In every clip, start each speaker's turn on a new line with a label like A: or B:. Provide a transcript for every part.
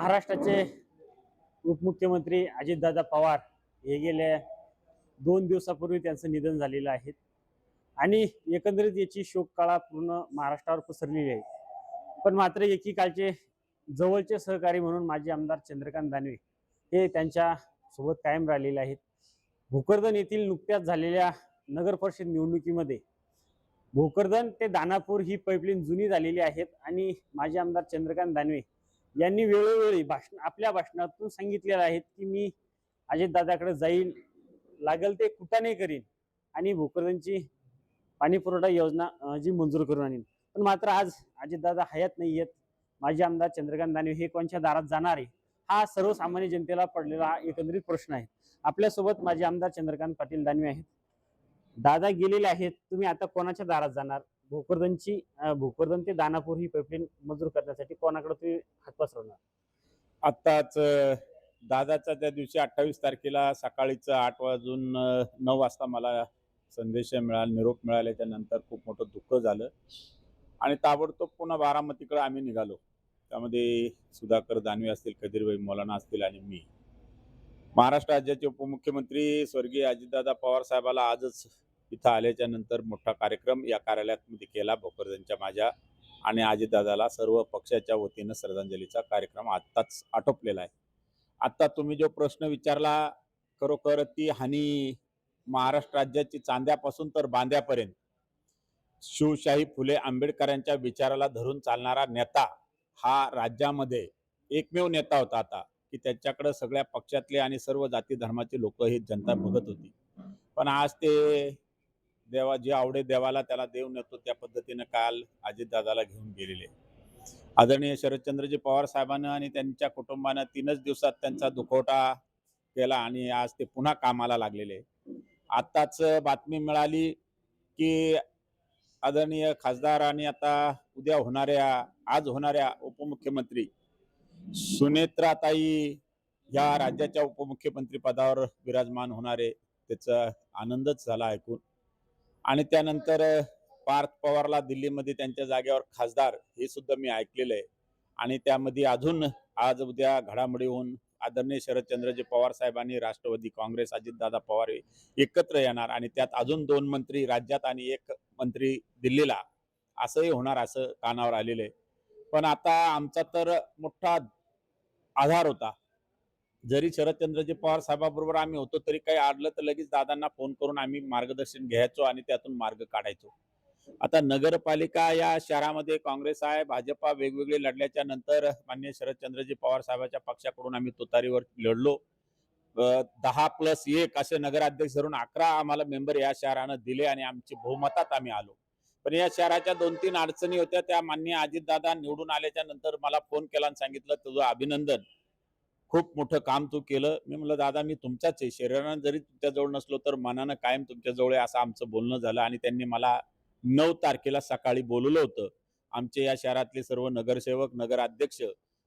A: महाराष्ट्राचे उपमुख्यमंत्री अजितदादा पवार हे गेल्या दोन दिवसापूर्वी त्यांचं निधन झालेलं आहे. आणि एकंदरीत याची शोककळा पूर्ण महाराष्ट्रावर पसरलेली आहे. पण मात्र एकीकाळचे जवळचे सहकारी म्हणून माजी आमदार चंद्रकांत दानवे हे त्यांच्यासोबत कायम राहिलेले आहेत. भोकरदन येथील नुकत्याच झालेल्या नगर परिषद निवडणुकीमध्ये भोकरदन ते दानापूर ही पाईपलाईन जुनी झालेली आहेत आणि माजी आमदार चंद्रकांत दानवे यांनी वेळोवेळी भाषण आपल्या भाषणातून सांगितलेलं आहे की मी अजितदादाकडे जाईल लागेल ते कुठाने करीन आणि भोकरदनची पाणी पुरवठा योजना जी मंजूर करून आणीन. पण मात्र आज अजितदादा हयात नाही आहेत. माजी आमदार चंद्रकांत दानवे हे कोणच्या दारात जाणार आहे? हा सर्वसामान्य जनतेला पडलेला हा एकंदरीत प्रश्न आहे. आपल्यासोबत माजी आमदार चंद्रकांत पाटील दानवे आहेत. दादा गेलेले आहेत. तुम्ही आता कोणाच्या दारात जाणार? भोकरदनची भोकरदन ते दानापूर ही पाईपलाईन मंजूर करण्यासाठी कोणाकडे तुम्ही हात पसरवणार
B: आत्ताच दादाचा त्या दिवशी अठ्ठावीस तारखेला सकाळीच आठ वाजून नऊ वाजता मला संदेश मिळाला निरोप मिळाल्याच्या नंतर खूप मोठं दुःख झालं. आणि ताबडतोब पुन्हा बारामतीकडे आम्ही निघालो. त्यामध्ये सुधाकर दानवे असतील कधीरभाई मौलाना असतील आणि मी. महाराष्ट्र राज्याचे उपमुख्यमंत्री स्वर्गीय अजितदादा पवार साहेबाला आजच इथं आल्याच्यानंतर मोठा कार्यक्रम या कार्यालयात मध्ये केला भोकरदनच्या माझ्या आणि आजीदादाला सर्व पक्षाच्या वतीनं श्रद्धांजलीचा कार्यक्रम आत्ताच आटोपलेला आहे. आत्ता तुम्ही जो प्रश्न विचारला खरोखर ती हानी महाराष्ट्र राज्याची चांद्यापासून तर बांद्यापर्यंत शिवशाही फुले आंबेडकरांच्या विचाराला धरून चालणारा नेता हा राज्यामध्ये एकमेव नेता होता आता की त्याच्याकडे सगळ्या पक्षातले आणि सर्व जाती धर्माचे लोक ही जनता बघत होती. पण आज ते देवा जे आवडे देवाला त्याला देव नेतो त्या पद्धतीनं काल अजितदादाला घेऊन गेलेले. आदरणीय शरदचंद्रजी पवार साहेबांनं आणि त्यांच्या कुटुंबानं तीनच दिवसात त्यांचा दुखवटा केला आणि आज ते पुन्हा कामाला लागलेले. आत्ताच बातमी मिळाली की आदरणीय खासदार आणि आता उद्या होणाऱ्या आज होणाऱ्या उपमुख्यमंत्री सुनेत्राताई या राज्याच्या उपमुख्यमंत्री पदावर विराजमान होणारे. त्याचा आनंदच झाला ऐकून. आणि त्यानंतर पार्थ पवारला दिल्लीमध्ये त्यांच्या जागेवर खासदार हे सुद्धा मी ऐकलेलं आहे. आणि त्यामध्ये अजून आज उद्या घडामोडी होऊन आदरणीय शरदचंद्रजी पवार साहेबांनी राष्ट्रवादी काँग्रेस अजितदादा पवार हे एकत्र येणार आणि त्यात अजून दोन मंत्री राज्यात आणि एक मंत्री दिल्लीला. असंही होणार असं कानावर आलेलं आहे. पण आता आमचा तर मोठा आधार होता. जरी शरदचंद्रजी पवार साहेबाबरोबर आम्ही होतो तरी काही आडलं तर लगेच दादांना फोन करून आम्ही मार्गदर्शन घ्यायचो आणि त्यातून मार्ग काढायचो. आता नगरपालिका या शहरामध्ये काँग्रेस आहे भाजपा वेगवेगळे लढल्याच्या नंतर मान्य शरदचंद्रजी पवार साहेबांच्या पक्षाकडून आम्ही तुतारीवर लढलो. दहा प्लस एक असे नगराध्यक्ष धरून अकरा आम्हाला मेंबर या शहरानं दिले आणि आमची बहुमतात आम्ही आलो. पण या शहराच्या दोन तीन अडचणी होत्या त्या मान्य अजितदादा निवडून आल्याच्यानंतर मला फोन केला आणि सांगितलं तुझं अभिनंदन. खूप मोठं काम तू केलं. मी म्हणलं दादा मी तुमच्याच आहे. शरीरानं जरी तुमच्याजवळ नसलो तर मनानं कायम तुमच्याजवळ आहे असं आमचं बोलणं झालं आणि त्यांनी मला नऊ तारखेला सकाळी बोलवलं होतं. आमचे या शहरातले सर्व नगरसेवक नगराध्यक्ष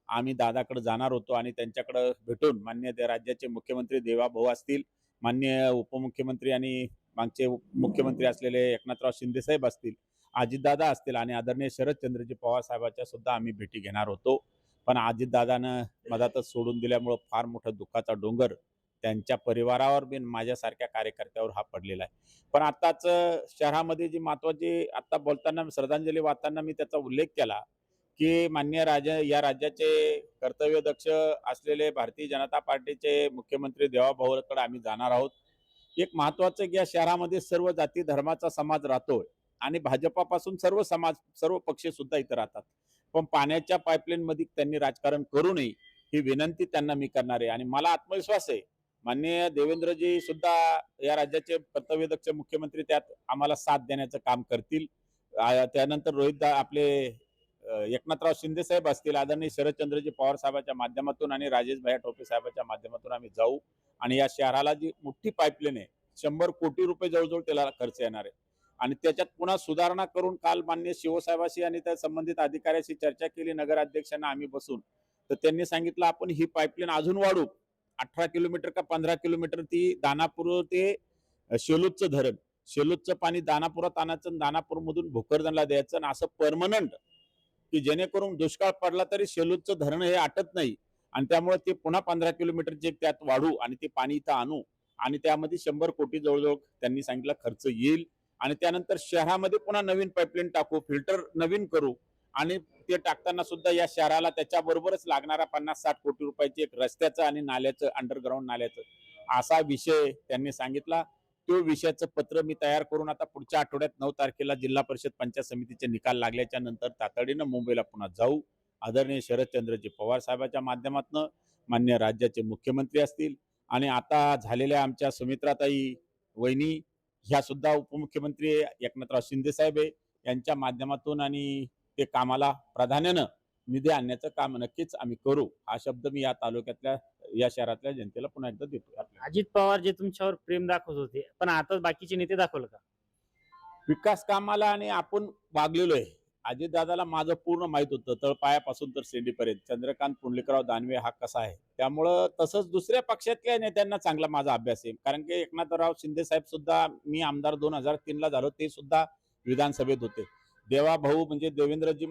B: आम्ही दादाकडे जाणार होतो आणि त्यांच्याकडं भेटून मान्य त्या राज्याचे मुख्यमंत्री देवाभाऊ असतील मान्य उपमुख्यमंत्री आणि मागचे मुख्यमंत्री असलेले एकनाथराव शिंदे साहेब असतील अजितदादा असतील आणि आदरणीय शरदचंद्रजी पवार साहेबांच्या सुद्धा आम्ही भेटी घेणार होतो. पण अजितदादानं मधातच सोडून दिल्यामुळं फार मोठं दुःखाचा डोंगर त्यांच्या परिवारावर बी माझ्यासारख्या कार्यकर्त्यावर हा पडलेला आहे. पण आताच शहरामध्ये जी महत्वाची आता बोलताना श्रद्धांजली वाहताना मी त्याचा उल्लेख केला की मान्य राजा या राज्याचे कर्तव्यदक्ष असलेले भारतीय जनता पार्टीचे मुख्यमंत्री देवाभाऊकडे आम्ही जाणार आहोत. एक महत्वाचं की या शहरामध्ये सर्व जाती धर्माचा समाज राहतोय. आणि भाजपापासून सर्व समाज सर्व पक्ष सुद्धा इथं राहतात. पण पाण्याच्या पाईपलाईन मध्ये त्यांनी राजकारण करू नये ही विनंती त्यांना मी करणार आहे. आणि मला आत्मविश्वास आहे. माननीय देवेंद्रजी सुद्धा या राज्याचे कर्तव्यदक्ष मुख्यमंत्री त्यात आम्हाला साथ देण्याचं काम करतील. त्यानंतर रोहित आपले एकनाथराव शिंदे साहेब असतील आदरणीय शरदचंद्रजी पवार साहेबांच्या माध्यमातून आणि राजेश भाई टोपे साहेबांच्या माध्यमातून आम्ही जाऊ. आणि या शहराला जी मोठी पाईपलाईन आहे शंभर कोटी रुपये जवळजवळ त्याला खर्च येणार आहे. आणि त्याच्यात पुन्हा सुधारणा करून काल मान्य शिवसाहेबाशी आणि त्या संबंधित अधिकाऱ्याशी चर्चा केली. नगराध्यक्षांना आम्ही बसून. तर त्यांनी सांगितलं आपण ही पाईपलाईन अजून वाढू अठरा किलोमीटर का पंधरा किलोमीटर ती दानापूर ते शेलूतचं धरण. शेलूतचं पाणी दानापुरात आणायचं दानापूर दानापूरमधून भोकरदनला द्यायचं आणि असं परमनंट की जेणेकरून दुष्काळ पडला तरी शेलूतचं धरण हे आटत नाही. आणि त्यामुळे ते पुन्हा पंधरा किलोमीटरचे त्यात वाढू आणि ते पाणी इथं आणू आणि त्यामध्ये शंभर कोटी जवळजवळ त्यांनी सांगितलं खर्च येईल आणि त्यानंतर शहरामध्ये पुन्हा नवीन पाईपलाईन टाकू फिल्टर नवीन करू. आणि ते टाकताना सुद्धा या शहराला त्याच्याबरोबरच लागणारा पन्नास साठ कोटी रुपयाचे एक रस्त्याचं आणि नाल्याचं अंडरग्राऊंड नाल्याचं असा विषय त्यांनी सांगितला. तो विषयाचं पत्र मी तयार करून आता पुढच्या आठवड्यात नऊ तारखेला जिल्हा परिषद पंचायत समितीचे निकाल लागल्याच्या नंतर तातडीनं मुंबईला पुन्हा जाऊ. आदरणीय शरदचंद्रजी पवार साहेबांच्या माध्यमातून मान्य राज्याचे मुख्यमंत्री असतील. आणि आता झालेल्या आमच्या सुमित्राताई वहिनी ह्या सुद्धा उपमुख्यमंत्री एकनाथराव शिंदे साहेब आहे. यांच्या माध्यमातून आणि ते कामाला प्राधान्यानं निधी आणण्याचं काम नक्कीच आम्ही करू. हा शब्द मी या तालुक्यातल्या या शहरातल्या जनतेला पुन्हा एकदा देतो
A: अजित पवार जे तुमच्यावर प्रेम दाखवत होते पण आता बाकीचे नेते दाखवलं का?
B: विकास कामाला आणि आपण वागलेलो आहे. अजितदादाला माझं पूर्ण माहीत होतं. तळपायापासून तर शेंडीपर्यंत चंद्रकांत पुंडलिकराव दानवे हा कसा आहे? त्यामुळं तसंच दुसऱ्या पक्षातल्या नेत्यांना चांगला माझा अभ्यास आहे. कारण की एकनाथराव शिंदे साहेब सुद्धा मी आमदार दोन हजार तीनला झालो ते सुद्धा विधानसभेत होते. देवा भाऊ म्हणजे देवेंद्रजी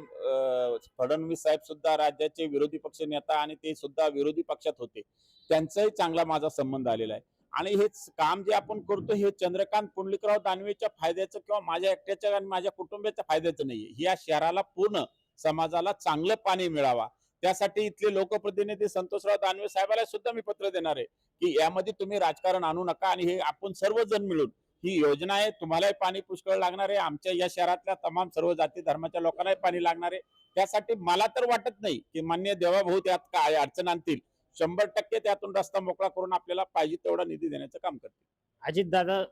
B: फडणवीस साहेब सुद्धा राज्याचे विरोधी पक्ष नेता आणि ते सुद्धा विरोधी पक्षात होते. त्यांचाही चांगला माझा संबंध आलेला आहे. आणि हेच काम जे आपण करतो हे चंद्रकांत पुंडलिकराव दानवेच्या फायद्याचं किंवा माझ्या एकट्याच्या आणि माझ्या कुटुंबाच्या फायद्याचं नाहीये. या शहराला पूर्ण समाजाला चांगलं पाणी मिळावा. त्यासाठी इथले लोकप्रतिनिधी संतोषराव दानवे साहेबाला सुद्धा मी पत्र देणार आहे की यामध्ये तुम्ही राजकारण आणू नका आणि हे आपण सर्वजण मिळून ही योजना आहे. तुम्हालाही पाणी पुष्कळ लागणार आहे. आमच्या या शहरातल्या तमाम सर्व जाती धर्माच्या लोकांनाही पाणी लागणार आहे. त्यासाठी मला तर वाटत नाही की मान्य देवाभाऊ त्यात काय अडचण आणतील. शंभर टक्के त्यातून रस्ता मोकळा करून आपल्याला पाहिजे तेवढा निधी देण्याचं काम करतील.
A: अजित दादा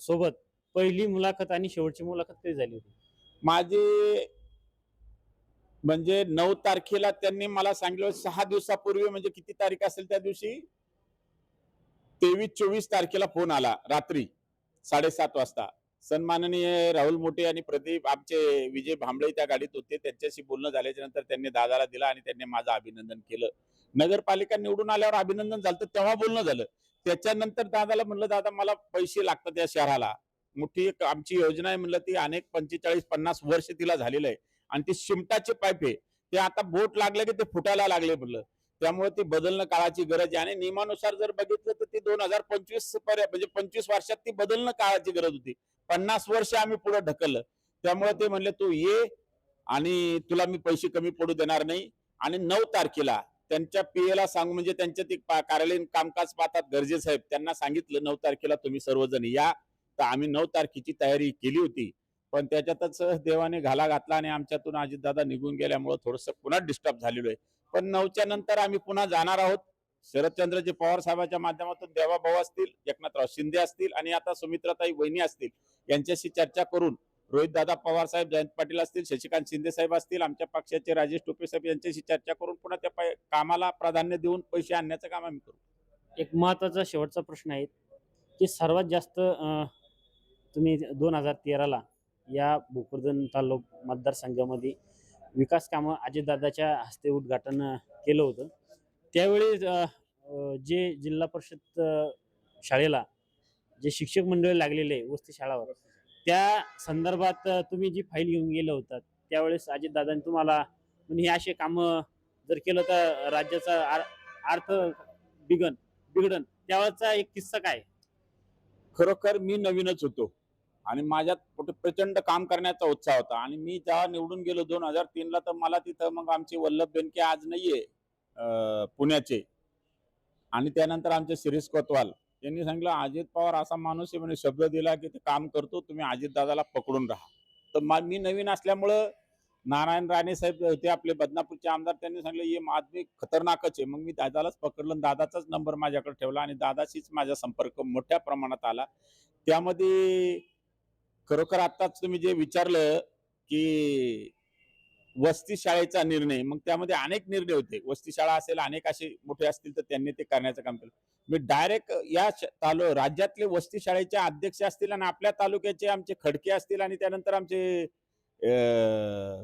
A: सोबत पहिली मुलाखत आणि शेवटची मुलाखत कधी झाली होती?
B: माझे म्हणजे नऊ तारखेला त्यांनी मला सांगितलं सहा दिवसापूर्वी म्हणजे किती तारीख असेल त्या दिवशी? तेवीस चोवीस तारखेला फोन आला रात्री साडेसात वाजता. सन्माननीय राहुल मोठे आणि प्रदीप आमचे विजय भांबळे त्या गाडीत होते. त्यांच्याशी बोलणं झाल्याच्यानंतर त्यांनी दादाला दिला आणि त्यांनी माझं अभिनंदन केलं. नगरपालिका निवडून आल्यावर अभिनंदन झालं तर तेव्हा बोलणं झालं. त्याच्यानंतर दादाला म्हणलं दादा मला पैसे लागतात या शहराला. मोठी एक आमची योजना आहे म्हणलं ती अनेक पंचेचाळीस पन्नास वर्ष तिला झालेलं आहे. आणि ती शिमटाचे पाईप आहे. ते आता बोट लागले की ते फुटायला लागले म्हणलं. त्यामुळे ती बदलणं काळाची गरज आहे. आणि नियमानुसार जर बघितलं तर ती दोन हजार पंचवीसपर्यंत म्हणजे पंचवीस वर्षात ती बदलणं काळाची गरज होती. पन्नास वर्ष आम्ही पुढे ढकललं. त्यामुळे ते म्हणले तू ये आणि तुला मी पैसे कमी पडू देणार नाही. आणि नऊ तारखेला त्यांच्या पीएला सांगू म्हणजे त्यांच्या ते कार्यालयीन कामकाज पाहतात गरजे साहेब. त्यांना सांगितलं नऊ तारखेला तुम्ही सर्वजण या. तर आम्ही नऊ तारखेची तयारी केली होती. पण त्याच्यातच देवाने घाला घातला आणि आमच्यातून अजितदादा निघून गेल्यामुळे थोडस पुन्हा डिस्टर्ब झालेलो आहे. पण नऊच्या नंतर आम्ही पुन्हा जाणार आहोत. शरदचंद्रजी पवार साहेबांच्या माध्यमातून देवाभाऊ असतील एकनाथराव शिंदे असतील आणि आता सुमित्राताई वहिनी असतील यांच्याशी चर्चा करून रोहित दादा पवार साहेब जयंत पाटील असतील शशिकांत शिंदे साहेब असतील आमच्या पक्षाचे राजेश टोपे साहेब यांच्याशी चर्चा करून पुन्हा त्या कामाला प्राधान्य देऊन पैसे आणण्याचं काम आम्ही करू.
A: एक महत्त्वाचा शेवटचा प्रश्न आहे की सर्वात जास्त तुम्ही दोन हजार तेराला या भोकरदन तालुक मतदारसंघामध्ये विकास कामं अजितदादाच्या हस्ते उद्घाटन केलं होतं. त्यावेळी जे जिल्हा परिषद शाळेला जे शिक्षक मंडळ लागलेले आहे वस्ती शाळावर त्या संदर्भात तुम्ही जी फाईल घेऊन गेलं होतात त्यावेळेस अजितदादांनी तुम्हाला म्हणजे हे असे कामं जर केलं तर राज्याचा आर- अर्थ बिगन बिघडन त्यावेळेचा एक किस्सा काय?
B: खरोखर मी नवीनच होतो. आणि माझ्यात कुठे प्रचंड काम करण्याचा उत्साह होता. आणि मी जेव्हा निवडून गेलो दोन हजार तीनला तर मला तिथं मग आमचे वल्लभ बेनके आज नाहीये पुण्याचे. आणि त्यानंतर आमचे शिरीष कोतवाल. यांनी सांगितलं अजित पवार असा माणूस आहे म्हणजे शब्द दिला की ते काम करतो तुम्ही अजित दादाला पकडून राहा. तर मी नवीन असल्यामुळं नारायण राणे साहेब होते आपले बदनापूरचे आमदार त्यांनी सांगितलं ये आदमी खतरनाकच आहे. मग मी दादालाच पकडलं दादाचाच नंबर माझ्याकडे ठेवला आणि दादाशीच माझा संपर्क मोठ्या प्रमाणात आला. त्यामध्ये खरोखर आताच तुम्ही जे विचारलं की वस्ती शाळेचा निर्णय मग त्यामध्ये अनेक निर्णय होते. वस्ती शाळा असेल अनेक असे मोठे असतील तर त्यांनी ते करण्याचं काम केलं. मी डायरेक्ट या तालु राज्यातले वस्ती शाळेचे अध्यक्ष असतील आणि आपल्या तालुक्याचे आमचे खडके असतील आणि त्यानंतर आमचे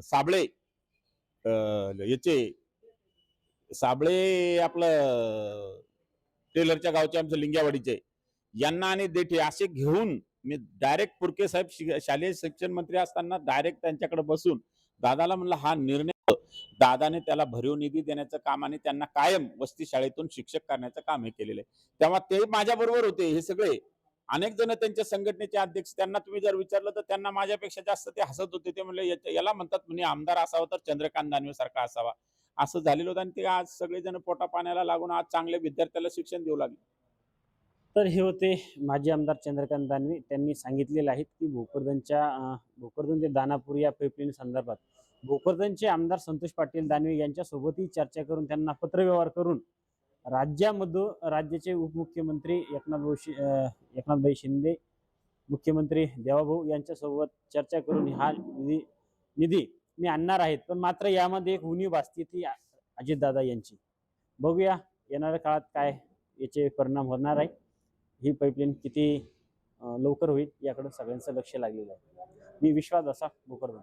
B: साबळे याचे साबळे आपलं टेलरच्या गावचे आमचे लिंग्यावाडीचे यांना आणि देठे असे घेऊन मी डायरेक्ट पुरके साहेब शालेय शिक्षण मंत्री असताना डायरेक्ट त्यांच्याकडे बसून दादाला म्हणलं हा निर्णय दादाने त्याला भरीव निधी देण्याचं काम आणि त्यांना कायम वस्ती शाळेतून शिक्षक करण्याचं काम हे केलेलं आहे. तेव्हा ते माझ्या बरोबर होते हे सगळे अनेक जण त्यांच्या संघटनेचे अध्यक्ष त्यांना तुम्ही जर विचारलं तर त्यांना माझ्यापेक्षा जास्त ते हसत होते. ते म्हणले याला म्हणतात म्हणजे आमदार असावा तर चंद्रकांत दानवे सारखा असावा. असं झालेलं होतं आणि ते आज सगळेजण पोटा पाण्याला लागून आज चांगल्या विद्यार्थ्याला शिक्षण देऊ लागले.
A: तर हे होते माजी आमदार चंद्रकांत दानवे. त्यांनी सांगितलेलं आहे की भोकरदनच्या भोकरदन ते दानापूर या पाईपलाईन संदर्भात भोकरदनचे आमदार संतोष पाटील दानवे यांच्यासोबतही चर्चा करून त्यांना पत्रव्यवहार करून राज्यामध्ये राज्याचे उपमुख्यमंत्री एकनाथ शि एकनाथभाई शिंदे मुख्यमंत्री देवाभाऊ यांच्यासोबत चर्चा करून हा निधी निधी मी आणणार आहेत. पण मात्र यामध्ये एक उणीव भासते ती अजितदादा यांची. बघूया येणाऱ्या काळात काय याचे परिणाम होणार आहे. ही पाईपलाईन किती लवकर होईल याकडे सगळ्यांचं लक्ष लागलेलं आहे. मी विश्वास असा भोकरदन.